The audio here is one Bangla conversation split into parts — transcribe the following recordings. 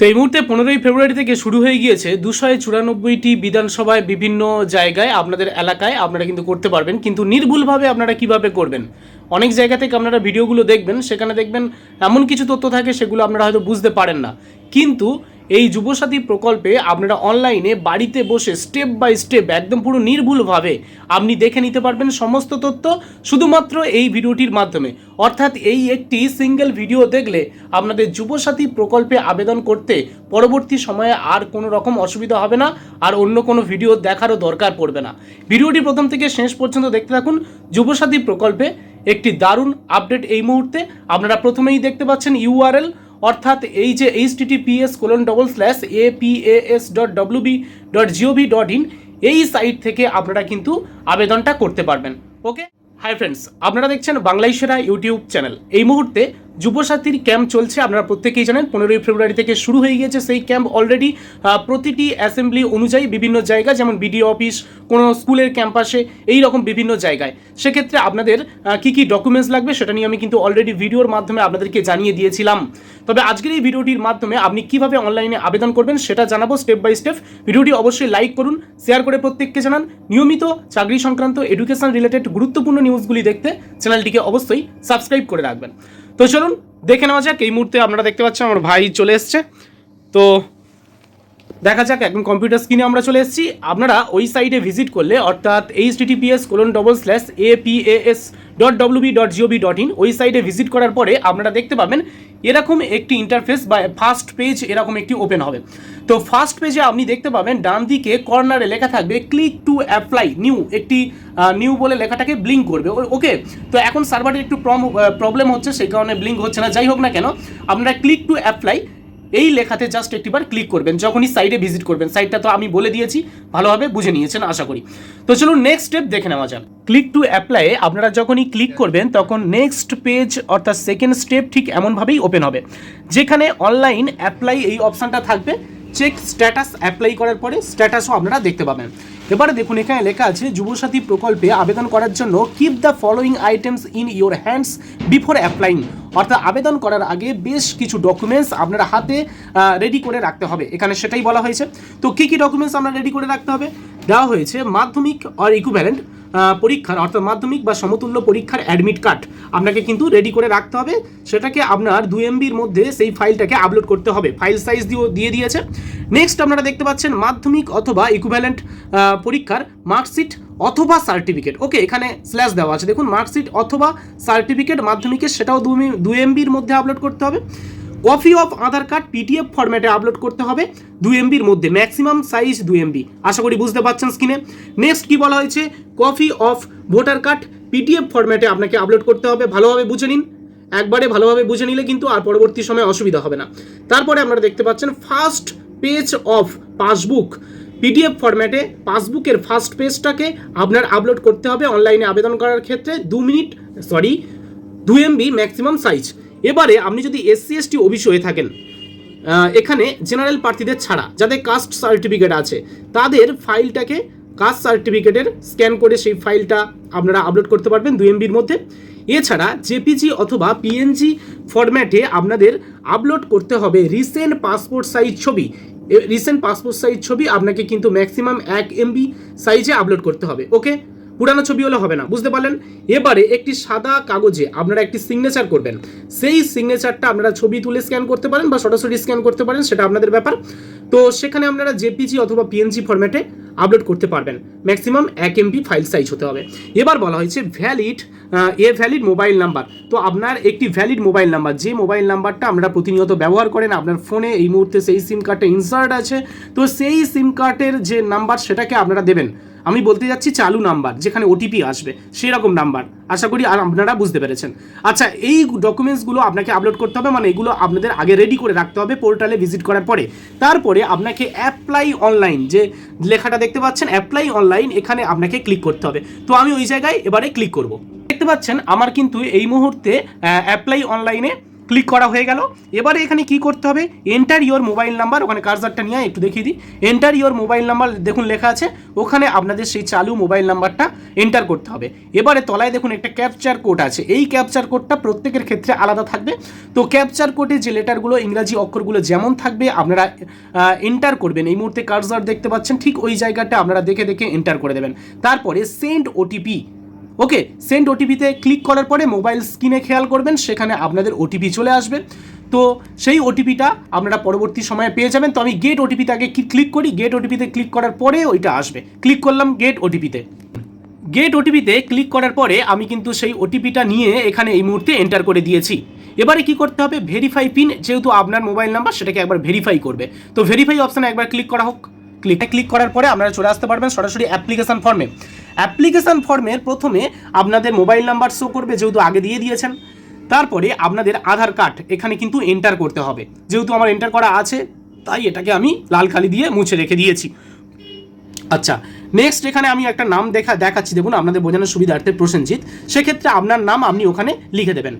তো এই মুহূর্তে পনেরোই ফেব্রুয়ারি থেকে শুরু হয়ে গিয়েছে দুশোয় চুরানব্বইটি বিধানসভায় বিভিন্ন জায়গায় আপনাদের এলাকায় আপনারা কিন্তু করতে পারবেন। কিন্তু নির্ভুলভাবে আপনারা কীভাবে করবেন? অনেক জায়গা থেকে আপনারা ভিডিওগুলো দেখবেন, সেখানে দেখবেন এমন কিছু তথ্য থাকে সেগুলো আপনারা হয়তো বুঝতে পারেন না। কিন্তু এই যুবসাথী প্রকল্পে আপনারা অনলাইনে বাড়িতে বসে স্টেপ বাই স্টেপ একদম পুরো নির্ভুলভাবে আপনি দেখে নিতে পারবেন সমস্ত তথ্য শুধুমাত্র এই ভিডিওটির মাধ্যমে। অর্থাৎ এই একটি সিঙ্গেল ভিডিও দেখলে আপনাদের যুবসাথী প্রকল্পে আবেদন করতে পরবর্তী সময়ে আর কোনো রকম অসুবিধা হবে না আর অন্য কোনো ভিডিও দেখারও দরকার পড়বে না। ভিডিওটি প্রথম থেকে শেষ পর্যন্ত দেখতে থাকুন। যুবসাথী প্রকল্পে একটি দারুণ আপডেট এই মুহূর্তে। আপনারা প্রথমেই দেখতে পাচ্ছেন ইউআরএল অর্থাৎ এই যে H TTPS colon double slash A P S dot WB dot GOV dot in এই সাইট থেকে আপনারা কিন্তু আবেদনটা করতে পারবেন। ওকে হাই ফ্রেন্ডস আপনারা দেখছেন বাংলাই সেরা ইউটিউব চ্যানেল এই মুহূর্তে যুবসাথীর ক্যাম্প চলছে। আপনারা প্রত্যেকেই জানেন, পনেরোই ফেব্রুয়ারি থেকে শুরু হয়ে গিয়েছে সেই ক্যাম্প। অলরেডি প্রতিটি অ্যাসেম্বলি অনুযায়ী বিভিন্ন জায়গা যেমন বিডিও অফিস কোনো স্কুলের ক্যাম্পাসে এই রকম বিভিন্ন জায়গায়। সেক্ষেত্রে আপনাদের কি কি ডকুমেন্টস লাগবে সেটা নিয়ে আমি কিন্তু অলরেডি ভিডিওর মাধ্যমে আপনাদেরকে জানিয়ে দিয়েছিলাম। তবে আজকের এই ভিডিওটির মাধ্যমে আপনি কীভাবে অনলাইনে আবেদন করবেন সেটা জানাব স্টেপ বাই স্টেপ ভিডিওটি অবশ্যই লাইক করুন শেয়ার করে প্রত্যেককে জানান। নিয়মিত চাকরি সংক্রান্ত এডুকেশন রিলেটেড গুরুত্বপূর্ণ নিউজগুলি দেখতে চ্যানেলটিকে অবশ্যই সাবস্ক্রাইব করে রাখবেন। তো চলুন দেখে নেওয়া যাক। এই মুহূর্তে আপনারা দেখতে পাচ্ছেন আমার ভাই চলে এসছে। তো দেখা যাক, এখন কম্পিউটার স্ক্রিনে আমরা চলে এসেছি। আপনারা ওই সাইটে ভিজিট করলে, অর্থাৎ H TTPS colon double slash A P S dot WB dot GOV dot in ওই সাইটে ভিজিট করার পরে আপনারা দেখতে পাবেন, এরকম একটি ইন্টারফেস বা ফার্স্ট পেজ এরকম একটি ওপেন হবে। তো ফার্স্ট পেজে আপনি দেখতে পাবেন, ডান দিকে কর্নারে লেখা থাকবে ক্লিক টু অ্যাপ্লাই নিউ একটি নিউ বলে লেখাটাকে ব্লিঙ্ক করবে। ওকে তো এখন সার্ভারের একটু প্রবলেম হচ্ছে, সেই কারণে ব্লিঙ্ক হচ্ছে না। যাই হোক না কেন, আপনারা ক্লিক টু অ্যাপ্লাই এই লেখাতে জাস্ট একটিবার ক্লিক করবেন, যখনই সাইডে ভিজিট করবেন। সাইটটা তো আমি বলে দিয়েছি, ভালোভাবে বুঝে নিয়েছেন, আশা করি। তো চলুন নেক্সট স্টেপ দেখে নেওয়া যাক। ক্লিক টু অ্যাপ্লাই আপনারা যখনই ক্লিক করবেন, তখন নেক্সট পেজ অর্থাৎ সেকেন্ড স্টেপ ঠিক এমনভাবেই ওপেন হবে। যেখানে অনলাইন অ্যাপ্লাই এই অপশানটা থাকবে। চেক স্ট্যাটাস অ্যাপ্লাই করার পরে স্ট্যাটাসও আপনারা দেখতে পাবেন। এবারে দেখুন, এখানে লেখা আছে, যুবসাথী প্রকল্পে আবেদন করার জন্য keep the following items in your hands before applying অর্থাৎ আবেদন করার আগে বেশ কিছু ডকুমেন্টস আপনার হাতে রেডি করে রাখতে হবে। এখানে সেটাই বলা হয়েছে। তো কী কী ডকুমেন্টস আমরা রেডি করে রাখতে হবে? দেওয়া হয়েছে মাধ্যমিক অর ইকুভ্যালেন্ট পরীক্ষার, অর্থাৎ মাধ্যমিক বা সমতুল্য পরীক্ষার অ্যাডমিট কার্ড আপনাকে কিন্তু রেডি করে রাখতে হবে। সেটাকে আপনার দু এমবির মধ্যে সেই ফাইলটাকে আপলোড করতে হবে। ফাইল সাইজ দিয়ে দিয়েছে। নেক্সট আপনারা দেখতে পাচ্ছেন মাধ্যমিক অথবা ইকুভ্যালেন্ট পরীক্ষার মার্কশিট অথবা সার্টিফিকেট ওকে এখানে স্ল্যাশ দেওয়া আছে। দেখুন মার্কশিট অথবা সার্টিফিকেট মাধ্যমিকের, সেটাও দু এমবির মধ্যে আপলোড করতে হবে। Copy of Aadhaar card PDF ফরম্যাটে আপলোড করতে হবে দু এমবির মধ্যে ম্যাক্সিমাম সাইজ দু এমবি আশা করি বুঝতে পারছেন স্ক্রিনে নেক্সট কি বলা হয়েছে? Copy of voter card PDF ফরম্যাটে আপনাকে আপলোড করতে হবে। ভালোভাবে বুঝে নিন। একবারে ভালোভাবে বুঝে নিলে কিন্তু আর পরবর্তী সময় অসুবিধা হবে না। তারপরে আপনারা দেখতে পাচ্ছেন first page of passbook PDF ফরম্যাটে পাসবুকের ফার্স্ট পেজটাকে আপনার আপলোড করতে হবে। অনলাইনে আবেদন করার ক্ষেত্রে দু মিনিট সরি দু এমবি ম্যাক্সিমাম সাইজ এবারে আপনি যদি এসসি এসটি ওবিসি হয়ে থাকেন এখানে জেনারেল প্রার্থীদের ছাড়া, যাদের কাস্ট সার্টিফিকেট আছে, তাদের ফাইলটাকে কাস্ট সার্টিফিকেটের স্ক্যান করে সেই ফাইলটা আপনারা আপলোড করতে পারবেন দু এমবির মধ্যে। এছাড়া জেপিজি অথবা পিএনজি ফরম্যাটে আপনাদের আপলোড করতে হবে রিসেন্ট পাসপোর্ট সাইজ ছবি। রিসেন্ট পাসপোর্ট সাইজ ছবি আপনাকে কিন্তু ম্যাক্সিমাম এক এমবি সাইজে আপলোড করতে হবে ওকে পুরানো ছবি হলে হবে না, বুঝতে পারলেন? এবারে একটি সাদা কাগজে আপনারা একটি সিগনেচার করবেন। সেই সিগনেচারটা আপনারা ছবি তুলে স্ক্যান করতে পারেন বা সরাসরি স্ক্যান করতে পারেন, সেটা আপনাদের ব্যাপার। তো সেখানে আপনারা জেপিজি অথবা পিএনজি ফরম্যাটে আপলোড করতে পারবেন। ম্যাক্সিমাম এক এমবি ফাইল সাইজ হতে হবে। এবার বলা হয়েছে valid a valid mobile number তো আপনার একটি ভ্যালিড মোবাইল নাম্বার যে মোবাইল নাম্বারটা আপনারা প্রতিনিয়ত ব্যবহার করেন, আপনার ফোনে এই মুহূর্তে সেই সিম কার্ডটা ইনসার্ট আছে, তো সেই সিম কার্ডের যে নাম্বার সেটাকে আপনারা দেবেন। আমি বলতে যাচ্ছি চালু নাম্বার, যেখানে ওটিপি আসবে সেই রকম নাম্বার। আশা করি আর আপনারা বুঝতে পেরেছেন। আচ্ছা এই ডকুমেন্টসগুলো আপনাকে আপলোড করতে হবে মানে এগুলো আপনাদের আগে রেডি করে রাখতে হবে পোর্টালে ভিজিট করার পরে। তারপরে আপনাকে অ্যাপ্লাই অনলাইন যে লেখাটা দেখতে পাচ্ছেন অ্যাপ্লাই অনলাইন এখানে আপনাকে ক্লিক করতে হবে। তো আমি ওই জায়গায় এবারে ক্লিক করব। দেখতে পাচ্ছেন, আমার কিন্তু এই মুহূর্তে অ্যাপ্লাই অনলাইনে ক্লিক করা হয়ে গেল। এবারে এখানে কি করতে হবে? এন্টার ইওর মোবাইল নাম্বার ওখানে কার্সারটা নিয়ে একটু দেখিয়ে দিই। এন্টার ইওর মোবাইল নাম্বার দেখুন লেখা আছে, ওখানে আপনাদের সেই চালু মোবাইল নাম্বারটা এন্টার করতে হবে। এবারে তলায় দেখুন একটা ক্যাপচার কোড আছে। এই ক্যাপচার কোডটা প্রত্যেকের ক্ষেত্রে আলাদা থাকবে। তো ক্যাপচার কোডে যে লেটারগুলো ইংরাজি অক্ষরগুলো যেমন থাকবে, আপনারা এন্টার করবেন। এই মুহূর্তে কার্সার দেখতে পাচ্ছেন, ঠিক ওই জায়গাটা আপনারা দেখে দেখে এন্টার করে দেবেন। তারপরে সেন্ড ওটিপি ওকে সেন্ড ওটিপিতে ক্লিক করার পরে মোবাইল স্ক্রিনে খেয়াল করবেন, সেখানে আপনাদের ওটিপি চলে আসবে। তো সেই ওটিপিটা আপনারা পরবর্তী সময়ে পেয়ে যাবেন। তো আমি গেট ওটিপিতে আগে ক্লিক করি? গেট ওটিপিতে ক্লিক করার পরে ওইটা আসবে। ক্লিক করলাম গেট ওটিপিতে গেট ওটিপিতে ক্লিক করার পরে আমি কিন্তু সেই ওটিপিটা নিয়ে এখানে এই মুহূর্তে এন্টার করে দিয়েছি। এবারে কি করতে হবে? ভেরিফাই পিন যেহেতু আপনার মোবাইল নাম্বার সেটাকে একবার ভেরিফাই করবে। তো ভেরিফাই অপশানে একবার ক্লিক করা হোক। ক্লিক ক্লিক করার পরে আপনারা চলে আসতে পারবেন সরাসরি অ্যাপ্লিকেশন ফর্মে অ্যাপ্লিকেশন ফর্মের প্রথমে আপনাদের মোবাইল নাম্বার শো করবে, যেহেতু আগে দিয়ে দিয়েছেন। তারপরে আপনাদের আধার কার্ড এখানে কিন্তু এন্টার করতে হবে। যেহেতু আমার এন্টার করা আছে, তাই এটাকে আমি লাল কালি দিয়ে মুছে রেখে দিয়েছি। আচ্ছা নেক্সট এখানে আমি একটা নাম দেখা দেখাচ্ছি। দেখুন, আপনাদের বোঝানোর সুবিধার্থে প্রসেনজিৎ। সেক্ষেত্রে আপনার নাম আপনি ওখানে লিখে দেবেন।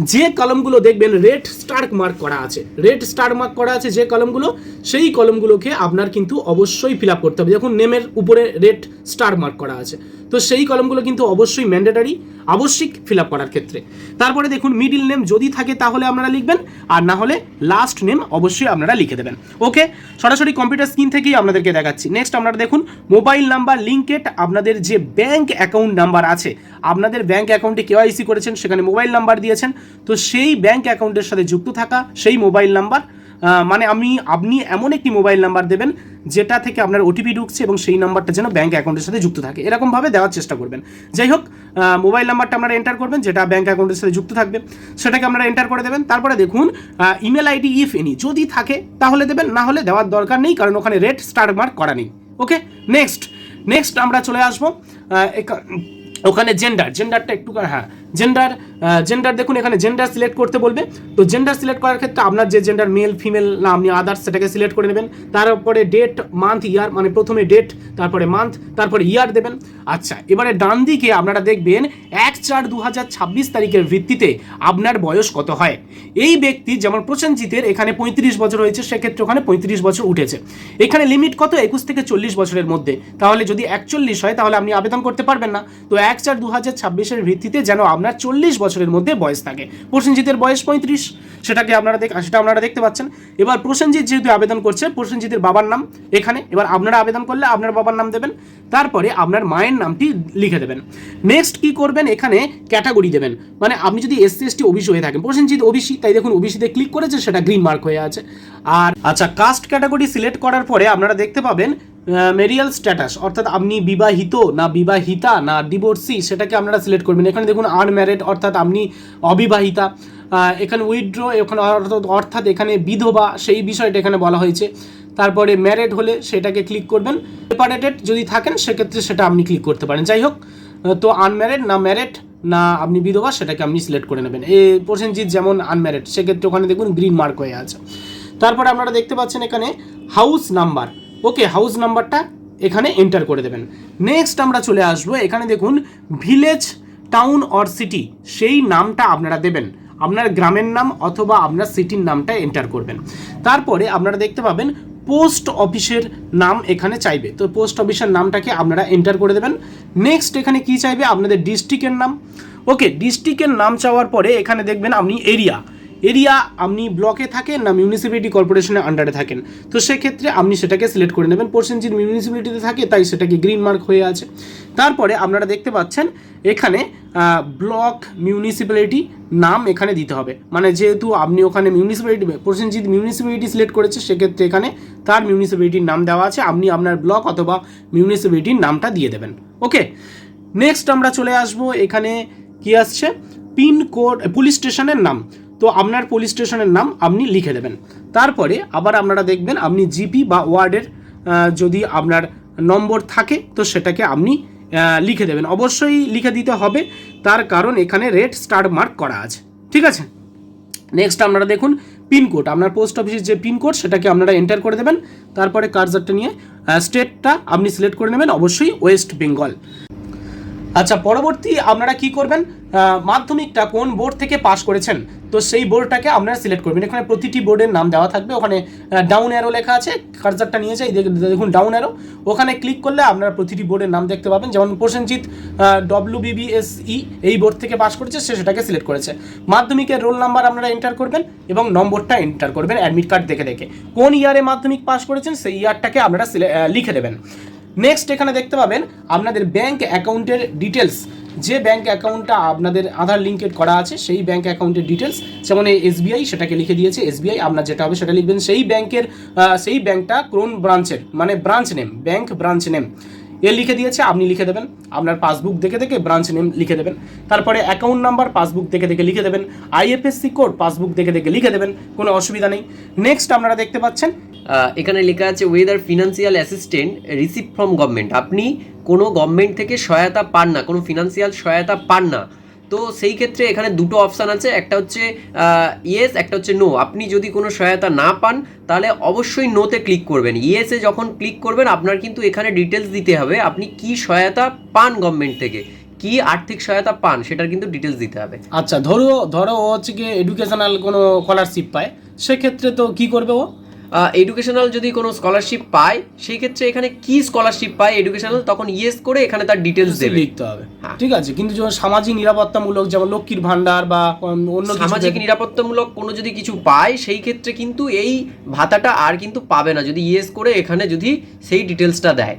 যে কলমগুলো দেখবেন রেড স্টার্ক মার্ক করা আছে। রেড স্টার মার্ক করা আছে যে কলমগুলো, সেই কলমগুলোকে আপনার কিন্তু অবশ্যই ফিল আপ করতে হবে। দেখুন নেমের উপরে রেড স্টার মার্ক করা আছে। তো সেই কলমগুলো কিন্তু অবশ্যই ম্যান্ডেটারি আবশ্যিক ফিল করার ক্ষেত্রে। তারপরে দেখুন মিডিল নেম যদি থাকে তাহলে আপনারা লিখবেন, আর না হলে লাস্ট নেম অবশ্যই আপনারা লিখে দেবেন। ওকে সরাসরি কম্পিউটার স্ক্রিন থেকেই আপনাদেরকে দেখাচ্ছি। নেক্সট আপনারা দেখুন মোবাইল নাম্বার লিঙ্কেড আপনাদের যে ব্যাংক অ্যাকাউন্ট নাম্বার আছে, আপনাদের ব্যাংক অ্যাকাউন্টে কেওয়াইসি করেছেন, সেখানে মোবাইল নাম্বার দিয়েছেন। তো সেই ব্যাংক অ্যাকাউন্টের সাথে যুক্ত থাকা, সেই মোবাইল নাম্বার মানে আমি, আপনি এমন একটি মোবাইল নাম্বার দেবেন যেটা থেকে আপনার ওটিপি ঢুকছে এবং সেই নাম্বারটা যেন ব্যাঙ্ক অ্যাকাউন্টের সাথে যুক্ত থাকে। এরকমভাবে দেওয়ার চেষ্টা করবেন। যাই হোক মোবাইল নাম্বারটা আপনারা এন্টার করবেন, যেটা ব্যাঙ্ক অ্যাকাউন্টের সাথে যুক্ত থাকবে। সেটাকে আপনারা এন্টার করে দেবেন। তারপরে দেখুন ইমেল আইডি ইফ এনি যদি থাকে, তাহলে দেবেন। না হলে দেওয়ার দরকার নেই, কারণ ওখানে রেড স্টার মার্ক করা নেই। ওকে নেক্সট নেক্সট আমরা চলে আসব। ওখানে জেন্ডার জেন্ডারটা একটু হ্যাঁ জেন্ডার জেন্ডার দেখুন, এখানে জেন্ডার সিলেক্ট করতে বলবে। তো জেন্ডার সিলেক্ট করার ক্ষেত্রে আপনার যে জেন্ডার মেল ফিমেল না আপনি আদার্স সেটাকে সিলেক্ট করে নেবেন। তারপরে ডেট মান্থ ইয়ার মানে প্রথমে ডেট তারপরে মান্থ তারপরে ইয়ার দেবেন। আচ্ছা এবারে ডান দিকে আপনারা দেখবেন, এক চার দু তারিখের ভিত্তিতে আপনার বয়স কত হয়? এই ব্যক্তি যেমন প্রসেনজিতের এখানে পঁয়ত্রিশ বছর হয়েছে, সেক্ষেত্রে ওখানে পঁয়ত্রিশ বছর উঠেছে। এখানে লিমিট কত? একুশ থেকে চল্লিশ বছরের মধ্যে। তাহলে যদি একচল্লিশ হয়, তাহলে আপনি আবেদন করতে পারবেন না। তো এক চার দু হাজার ছাব্বিশের ভিত্তিতে যেন আপনার চল্লিশ বছরের মধ্যে বয়স থাকে। প্রসেনজিতের বয়স পঁয়ত্রিশ, সেটাকে আপনারা দেখ সেটা আপনারা দেখতে পাচ্ছেন। এবার প্রসেনজিৎ যেহেতু আবেদন করছে, প্রসেনজিতের বাবার নাম এখানে। এবার আপনারা আবেদন করলে আপনার বাবার নাম দেবেন, তারপরে আপনার মায়ের নামটি লিখে দেবেন। নেক্সট কি করবেন? এখানে ক্যাটাগরি দেবেন। মানে আপনি যদি এসসি এসটি ওবিসি হয়ে থাকেন, প্রসেনজিৎ ওবিসি, তাই দেখুন ওবিসিতে ক্লিক করেছে, সেটা গ্রিন মার্ক হয়ে আছে। আর আচ্ছা কাস্ট ক্যাটাগরি সিলেক্ট করার পরে আপনারা দেখতে পাবেন মেরিয়াল স্ট্যাটাস অর্থাৎ আপনি বিবাহিত না বিবাহিতা না ডিভোর্সি সেটাকে আপনারা সিলেক্ট করবেন। এখানে দেখুন আনম্যারিড অর্থাৎ আপনি অবিবাহিতা। এখানে উইথড্র এখানে অর্থাৎ এখানে বিধবা, সেই বিষয়টা এখানে বলা হয়েছে। তারপরে ম্যারেড হলে সেটাকে ক্লিক করবেন। সেপারেটেড যদি থাকেন, সেক্ষেত্রে সেটা আপনি ক্লিক করতে পারেন। যাই হোক তো আনম্যারেড না ম্যারেড না আপনি বিধবা, সেটাকে আপনি সিলেক্ট করে নেবেন। এ প্রসেনজিৎ যেমন আনম্যারেড সেক্ষেত্রে ওখানে দেখুন গ্রিন মার্ক হয়ে আছে। তারপরে আপনারা দেখতে পাচ্ছেন এখানে হাউস নাম্বার ওকে হাউস নাম্বারটা এখানে এন্টার করে দেবেন। নেক্সট আমরা চলে আসব, এখানে দেখুন ভিলেজ টাউন অর সিটি সেই নামটা আপনারা দেবেন। আপনার গ্রামের নাম অথবা আপনার সিটির নামটা এন্টার করবেন। তারপরে আপনারা দেখতে পাবেন পোস্ট অফিসের নাম এখানে চাইবে। তো পোস্ট অফিসের নামটাকে আপনারা এন্টার করে দেবেন। নেক্সট এখানে কি চাইবে? আপনাদের ডিস্ট্রিক্টের নাম। ওকে ডিস্ট্রিক্টের নাম চাওয়ার পরে এখানে দেখবেন, আপনি এরিয়া এরিয়া আপনি ব্লকে থাকেন না মিউনিসিপ্যালিটি কর্পোরেশনের আন্ডারে থাকেন। তো সেক্ষেত্রে আপনি সেটাকে সিলেক্ট করে নেবেন। পোর্সেনজিৎ মিউনিসিপ্যালিটিতে থাকে, তাই সেটাকে গ্রিন মার্ক হয়ে আছে। তারপরে আপনারা দেখতে পাচ্ছেন, এখানে ব্লক মিউনিসিপ্যালিটি নাম এখানে দিতে হবে। মানে যেহেতু আপনি ওখানে মিউনিসিপ্যালিটি প্রসেনজিৎ মিউনিসিপ্যালিটি সিলেক্ট করেছে, সেক্ষেত্রে এখানে তার মিউনিসিপ্যালিটির নাম দেওয়া আছে। আপনি আপনার ব্লক অথবা মিউনিসিপ্যালিটির নামটা দিয়ে দেবেন। ওকে নেক্সট আমরা চলে আসব, এখানে কি আসছে? পিন কোড পুলিশ স্টেশনের নাম। তো আপনার পুলিশ স্টেশনের নাম আপনি লিখে দেবেন। তারপরে আবার আপনারা দেখবেন আপনি জিপি বা ওয়ার্ডের যদি আপনার নম্বর থাকে, তো সেটাকে আপনি লিখে দেবেন। অবশ্যই লিখে দিতে হবে। তার কারণ এখানে রেড স্টার মার্ক করা আছে। ঠিক আছে? নেক্সট আপনারা দেখুন পিনকোড আপনার পোস্ট অফিসের যে পিনকোড সেটাকে আপনারা এন্টার করে দেবেন। তারপরে কার্জারটা নিয়ে স্টেটটা আপনি সিলেক্ট করে নেবেন। অবশ্যই ওয়েস্ট বেঙ্গল আচ্ছা পরবর্তী আপনারা কি করবেন? মাধ্যমিকটা কোন বোর্ড থেকে পাস করেছেন? তো সেই বোর্ডটাকে আপনারা সিলেক্ট করবেন। এখানে প্রতিটি বোর্ডের নাম দেওয়া থাকবে। ওখানে ডাউন অ্যারো লেখা আছে কার্জারটা নিয়ে যাই, দেখুন ডাউন অ্যারো। ওখানে ক্লিক করলে আপনারা প্রতিটি বোর্ডের নাম দেখতে পাবেন। যেমন প্রসেনজিৎ ডব্লিউ বিবিএসই এই বোর্ড থেকে পাস করেছে, সে সেটাকে সিলেক্ট করেছে। মাধ্যমিকের রোল নাম্বার আপনারা এন্টার করবেন এবং নম্বরটা এন্টার করবেন, অ্যাডমিট কার্ড দেখে দেখে। কোন ইয়ারে মাধ্যমিক পাস করেছেন, সেই ইয়ারটাকে আপনারা লিখে দেবেন। নেক্সট এখানে দেখতে পাবেন আপনাদের ব্যাংক অ্যাকাউন্টের ডিটেলস যে ব্যাংক অ্যাকাউন্টটা আপনাদের আধার লিঙ্কেড করা আছে, সেই ব্যাংক অ্যাকাউন্টের ডিটেলস যেমন এই এসবিআই সেটাকে লিখে দিয়েছে এসবিআই আপনার যেটা হবে সেটা লিখবেন। সেই ব্যাংকের সেই ব্যাংকটা কোন ব্রাঞ্চের মানে branch name bank branch name এ লিখে দিয়েছে, আপনি লিখে দেবেন। আপনার পাসবুক দেখে দেখে ব্রাঞ্চ নেম লিখে দেবেন। তারপরে অ্যাকাউন্ট নাম্বার পাসবুক দেখে দেখে লিখে দেবেন। আইএফএসসি কোড পাসবুক দেখে দেখে লিখে দেবেন। কোনো অসুবিধা নেই। নেক্সট আপনারা দেখতে পাচ্ছেন এখানে লেখা আছে whether financial assistant receive from government আপনি কোনো গভর্নমেন্ট থেকে সহায়তা পান না, কোনো ফিনান্সিয়াল সহায়তা পান না। তো সেই ক্ষেত্রে এখানে দুটো অপশান আছে, একটা হচ্ছে ইয়েস একটা হচ্ছে নো আপনি যদি কোনো সহায়তা না পান, তাহলে অবশ্যই নোতে ক্লিক করবেন। ইয়েসে যখন ক্লিক করবেন, আপনার কিন্তু এখানে ডিটেলস দিতে হবে, আপনি কি সহায়তা পান গভর্নমেন্ট থেকে? কি আর্থিক সহায়তা পান, সেটার কিন্তু ডিটেলস দিতে হবে। আচ্ছা ধরো ধরো ও হচ্ছে কি এডুকেশনাল কোনো স্কলারশিপ পায়, সেক্ষেত্রে তো কি করবে ও? এডুকেশনাল যদি কোনো স্কলারশিপ পায় সেই ক্ষেত্রে এখানে কি স্কলারশিপ পায় এডুকেশনাল তখন ইয়েস করে এখানে তার ডিটেলস দেবে। লিখতে হবে। হ্যাঁ। ঠিক আছে কিন্তু যখন সামাজিক নিরাপত্তামূলক যেমন লক্ষ্মীর ভান্ডার বা অন্য সামাজিক নিরাপত্তামূলক কোনো যদি কিছু পায় সেই ক্ষেত্রে কিন্তু এই ভাতাটা আর কিন্তু পাবে না। যদি ইয়েস করে এখানে যদি সেই ডিটেলসটা দেয়।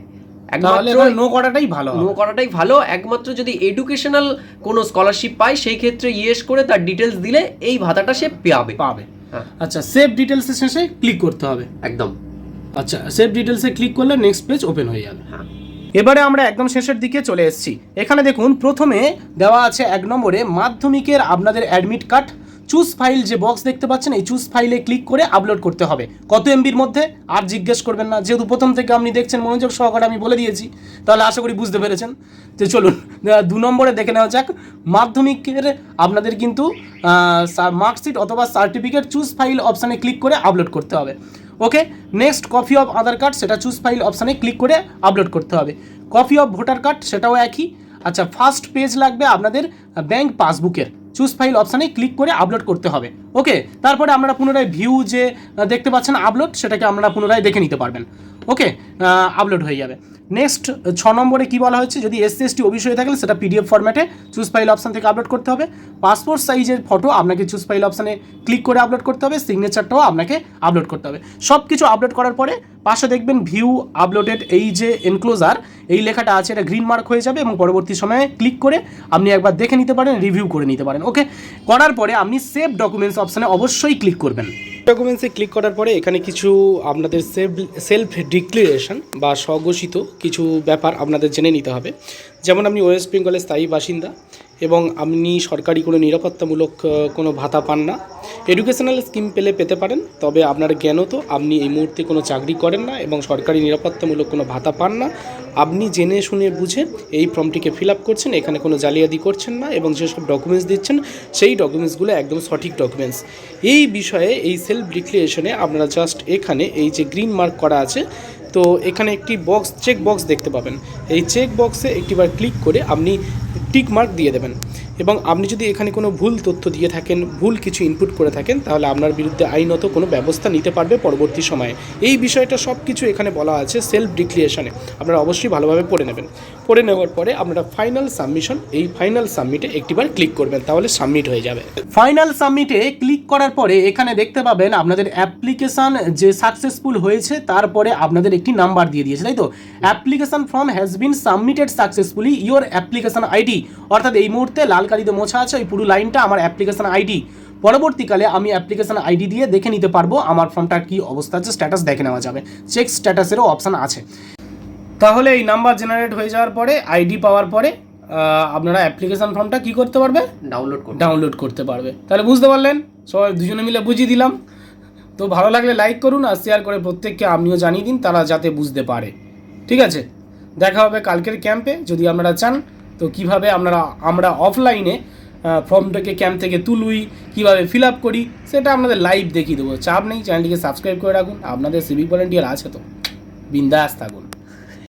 একমাত্র নো করাটাই ভালো নো করাটাই ভালো। একমাত্র যদি এডুকেশনাল কোনো স্কলারশিপ পায় সেই ক্ষেত্রে ইয়েস করে তার ডিটেলস দিলে এই ভাতাটা সে পাবে। পাবে। আচ্ছা সেভ ডিটেলসের শেষে ক্লিক করতে হবে। একদম। আচ্ছা সেভ ডিটেলসে ক্লিক করলে নেক্সট পেজ ওপেন হয়ে যাবে। হ্যাঁ। এবারে আমরা একদম শেষের দিকে চলে এসেছি। এখানে দেখুন প্রথমে দেওয়া আছে এক নম্বরে মাধ্যমিকের আপনাদের অ্যাডমিট কার্ড চুজ ফাইল যে বক্স দেখতে পাচ্ছেন, এই চুজ ফাইলে ক্লিক করে আপলোড করতে হবে। কত এমবির মধ্যে? আর জিজ্ঞেস করবেন না। যেহেতু প্রথম থেকে আপনি দেখছেন মনোযোগ সহকারে আমি বলে দিয়েছি, তাহলে আশা করি বুঝতে পেরেছেন। তো চলুন দু নম্বরে দেখে নেওয়া যাক। মাধ্যমিকের আপনাদের কিন্তু মার্কশিট অথবা সার্টিফিকেট চুজ ফাইল অপশানে ক্লিক করে আপলোড করতে হবে। Okay, next, copy of Aadhaar card, সেটা চুজ ফাইল অপশানে ক্লিক করে আপলোড করতে হবে। কপি অফ ভোটার কার্ড, সেটাও একই। আচ্ছা ফার্স্ট পেজ লাগবে আপনাদের ব্যাংক পাসবুকের চুজ ফাইল অপশানে ক্লিক করে আপলোড করতে হবে। ওকে তারপরে আপনারা পুনরায় ভিউ যে দেখতে পাচ্ছেন আপলোড সেটাকে আপনারা পুনরায় দেখে নিতে পারবেন। ওকে আপলোড হয়ে যাবে। নেক্সট ছ নম্বরে কি বলা হয়েছে? যদি এসসি এসটি ওবিসি হয়ে সেটা পিডিএফ ফরম্যাটে চুজ ফাইল অপশান থেকে আপলোড করতে হবে। পাসপোর্ট সাইজের ফটো আপনাকে চুজ ফাইল অপশানে ক্লিক করে আপলোড করতে হবে। সিগনেচারটাও আপনাকে আপলোড করতে হবে। সব কিছু আপলোড করার পরে পাশে দেখবেন ভিউ আপলোডেড এই যে এনক্লোজার এই লেখাটা আছে, এটা গ্রিন মার্ক হয়ে যাবে এবং পরবর্তী সময়ে ক্লিক করে আপনি একবার দেখে নিতে পারেন রিভিউ করে নিতে পারেন ওকে করার পরে আপনি সেভ ডকুমেন্টস অপশানে অবশ্যই ক্লিক করবেন। ডকুমেন্টসে ক্লিক করার পরে এখানে কিছু আপনাদের সেলফ সেলফ ডিক্লারেশন বা স্বঘোষিত কিছু ব্যাপার আপনাদের জেনে নিতে হবে। যেমন আপনি ওয়েস্ট বেঙ্গলের স্থায়ী বাসিন্দা এবং আপনি সরকারি কোনো নিরাপত্তামূলক কোনো ভাতা পান না। এডুকেশনাল স্কিম পেলে পেতে পারেন, তবে আপনার জ্ঞানত আপনি এই মুহূর্তে কোনো চাকরি করেন না এবং সরকারি নিরাপত্তামূলক কোনো ভাতা পান না। আপনি জেনে শুনে বুঝে এই ফর্মটিকে ফিল আপ করছেন, এখানে কোনো জালিয়াতি করছেন না এবং যেসব ডকুমেন্টস দিচ্ছেন, সেই ডকুমেন্টসগুলো একদম সঠিক ডকুমেন্টস এই বিষয়ে, এই সেলফ ডিক্লারেশনে আপনারা জাস্ট এখানে এই যে গ্রিন মার্ক করা আছে তো এখানে একটি বক্স চেক বক্স দেখতে পাবেন। এই চেক বক্সে একটিবার ক্লিক করে আপনি টিক মার্ক দিয়ে দেবেন। এবং আপনি যদি এখানে কোনো ভুল তথ্য দিয়ে থাকেন, ভুল কিছু ইনপুট করে থাকেন, তাহলে আপনার বিরুদ্ধে আইনত কোনো ব্যবস্থা নিতে পারবে পরবর্তী সময়ে। এই বিষয়টা সব কিছু এখানে বলা আছে সেলফ ডিক্লিয়েশনে আপনারা অবশ্যই ভালোভাবে পড়ে নেবেন। পড়ে নেওয়ার পরে আপনারা ফাইনাল সাবমিশন এই ফাইনাল সাবমিটে একটিবার ক্লিক করবেন, তাহলে সাবমিট হয়ে যাবে। ফাইনাল সাবমিটে ক্লিক করার পরে এখানে দেখতে পাবেন আপনাদের অ্যাপ্লিকেশান যে সাকসেসফুল হয়েছে, তারপরে আপনাদের একটি নাম্বার দিয়ে দিয়েছে, তাই তো? Application form has been submitted successfully your application ID অর্থাৎ এই মুহূর্তে লাল কালিতে মোছা আছে ওই পুরো লাইনটা আমার অ্যাপ্লিকেশন আইডি পরবর্তীকালে আমি অ্যাপ্লিকেশন আইডি দিয়ে দেখে নিতে পারব আমার ফর্মটার কি অবস্থা আছে স্ট্যাটাস দেখে নেওয়া যাবে। চেক স্ট্যাটাসেরও অপশান আছে। তাহলে এই নাম্বার জেনারেট হয়ে যাওয়ার পরে আইডি পাওয়ার পরে আপনারা অ্যাপ্লিকেশন ফর্মটা কি করতে পারবে? ডাউনলোড ডাউনলোড করতে পারবে। তাহলে বুঝতে পারলেন? সবাই দুজনে মিলে বুঝিয়ে দিলাম। তো ভালো লাগলে লাইক করুন আর শেয়ার করে প্রত্যেককে আপনিও জানিয়ে দিন তারা যাতে বুঝতে পারে। ঠিক আছে? দেখা হবে কালকের ক্যাম্পে যদি আপনারা চান তো কীভাবে আমরা আমরা অফলাইনে ফর্মটাকে ক্যাম্প থেকে তুলুই কীভাবে ফিল আপ করি, সেটা আপনাদের লাইভ দেখিয়ে দেবো। চাপ নেই চ্যানেলটিকে সাবস্ক্রাইব করে রাখুন। আপনাদের সিভিক ভলেন্টিয়ার আছে তো। বিন্দাস থাকুন।